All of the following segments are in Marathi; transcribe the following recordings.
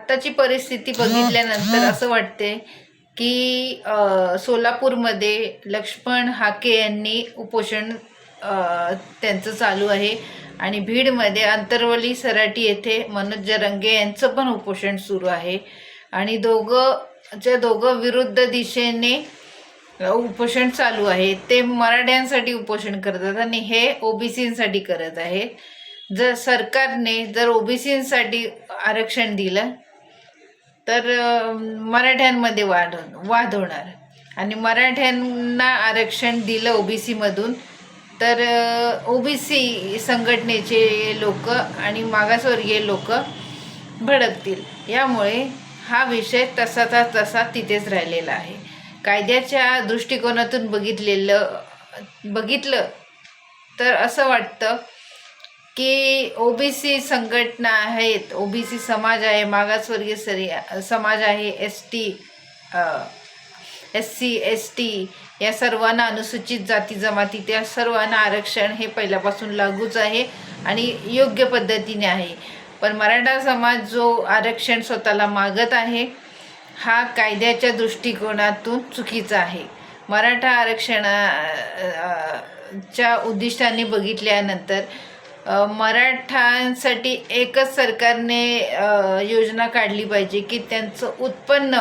आत्ताची परिस्थिती बघितल्यानंतर असं वाटते की सोलापूरमध्ये लक्ष्मण हाके यांनी उपोषण त्यांचं चालू आहे आणि भीडमध्ये अंतरवली सराटी येथे मनोज जरंगे यांचं पण उपोषण सुरू आहे. आणि दोघं दोघं विरुद्ध दिशेने उपोषण चालू आहे ते मराठ्यांसाठी उपोषण करतात आणि हे ओबीसीसाठी करत आहे जर सरकारने जर ओबीसीसाठी आरक्षण दिलं तर मराठ्यांमध्ये वाद वाद होणार आणि मराठ्यांना आरक्षण दिलं ओबीसीमधून तर ओबीसी संघटनेचे लोक आणि मागासवर्गीय लोक भडकतील. यामुळे हा विषय तसाचा तसा तिथेच राहिलेला आहे. कायद्याच्या दृष्टिकोनातून बघितलेलं बघितलं तर असं वाटतं की ओबीसी संघटना आहेत ओबीसी समाज आहे मागासवर्गीय सरी समाज आहे S T S C S T या सर्वांना अनुसूचित जाती जमाती त्या सर्वांना आरक्षण हे पहिल्यापासून लागूच आहे आणि योग्य पद्धतीने आहे. पण मराठा समाज जो आरक्षण स्वतःला मागत आहे हा कायद्याच्या दृष्टिकोनातून चुकीचा आहे. मराठा आरक्षणाच्या उद्दिष्टाने बघितल्यानंतर मराठांसाठी एकच सरकारने योजना काढली पाहिजे की त्यांचं उत्पन्न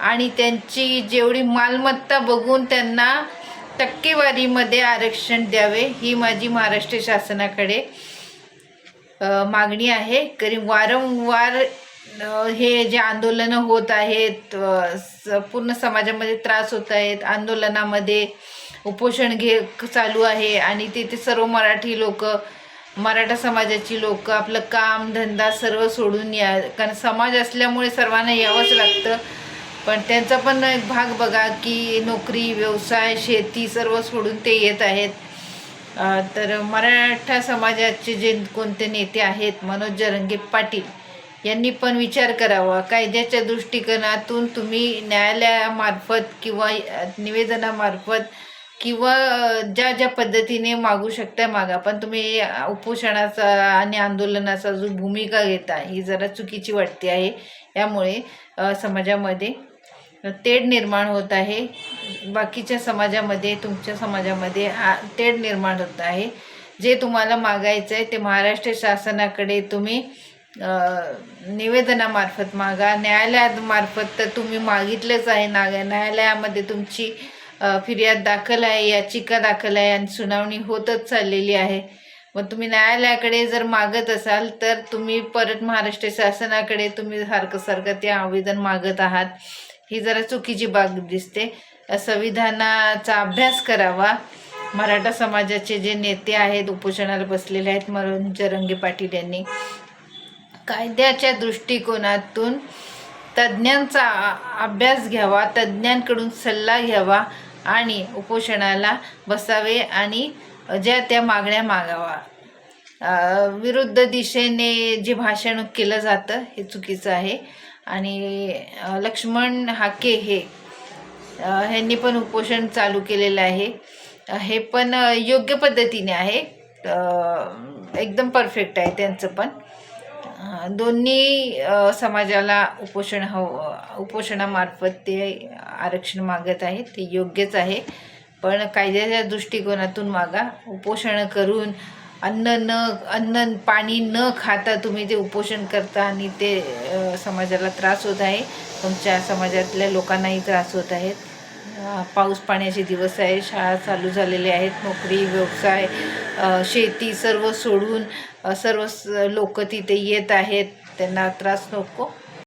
आणि त्यांची जेवढी मालमत्ता बघून त्यांना टक्केवारीमध्ये आरक्षण द्यावे ही माझी महाराष्ट्र शासनाकडे मागणी आहे. कारण वारंवार हे जे आंदोलनं होत आहेत स- पूर्ण समाजामध्ये त्रास होत आहेत आंदोलनामध्ये उपोषण घे चालू आहे आणि तिथे सर्व मराठी लोक मराठा समाजाची लोक आपलं काम धंदा सर्व सोडून या. कारण समाज असल्यामुळे सर्वांना यावंच लागतं. पण त्यांचा पण एक भाग बघा की नोकरी व्यवसाय शेती सर्व सोडून ते येत आहेत. तर मराठा समाजाचे जे कोणते नेते आहेत मनोज जरंगे पाटील यांनी पण विचार करावा. कायद्याच्या दृष्टिकोनातून तुम्ही न्यायालयामार्फत किंवा निवेदनामार्फत किंवा ज्या ज्या पद्धतीने मागू शकता मागा. पण तुम्ही उपोषणाचा आणि आंदोलनाचा जो भूमिका घेता ही जरा चुकीची वाटते आहे. यामुळे समाजामध्ये तेढ निर्माण होत आहे. बाकीच्या समाजामध्ये तुमच्या समाजामध्ये हा तेढ निर्माण होत आहे. जे तुम्हाला मागायचं आहे ते महाराष्ट्र शासनाकडे तुम्ही निवेदनामार्फत मागा. न्यायालयामार्फत तर तुम्ही मागितलंच आहे ना न्यायालयामध्ये तुमची फिर्याद दाखल आहे याचिका दाखल आहे आणि सुनावणी होतच चाललेली आहे. मग तुम्ही न्यायालयाकडे जर मागत असाल तर तुम्ही परत महाराष्ट्र शासनाकडे तुम्ही सारखं सारखं ते आवेदन मागत आहात. ही जरा चुकीची बाब दिसते. संविधानाचा अभ्यास करावा. मराठा समाजाचे जे नेते आहेत उपोषणाला बसलेले आहेत म्हणून जरंगे पाटील यांनी. कायद्याच्या दृष्टिकोनातून तज्ज्ञांचा अभ्यास घ्यावा तज्ज्ञांकडून सल्ला घ्यावा. आणि उपोषणाला बसावे आणि ज्या त्या मागण्या मागावा. विरुद्ध दिशेने जे भाषण केलं जातं हे चुकीचं आहे. आणि लक्ष्मण हाके हे ह्यांनी पण उपोषण चालू केलेलं आहे. हे पण योग्य पद्धतीने आहे. एकदम परफेक्ट आहे त्यांचं पण. दोन्ही समाजाला उपोषण हवं उपोषणामार्फत ते आरक्षण मागत आहेत. ते योग्यच आहे. पण कायद्याच्या दृष्टिकोनातून मागा. उपोषण करून अन्न न अन्न पाणी न खाता तुम्ही ते उपोषण करता आणि ते समाजाला त्रास होत आहे. तुमच्या समाजातल्या लोकांनाही त्रास होत आहेत. पाऊस पाण्याचे दिवस आहे शाळा चालू झालेल्या आहेत नोकरी व्यवसाय शेती सर्व सोडून सर्व लोक तिथे येत आहेत त्यांना त्रास नको.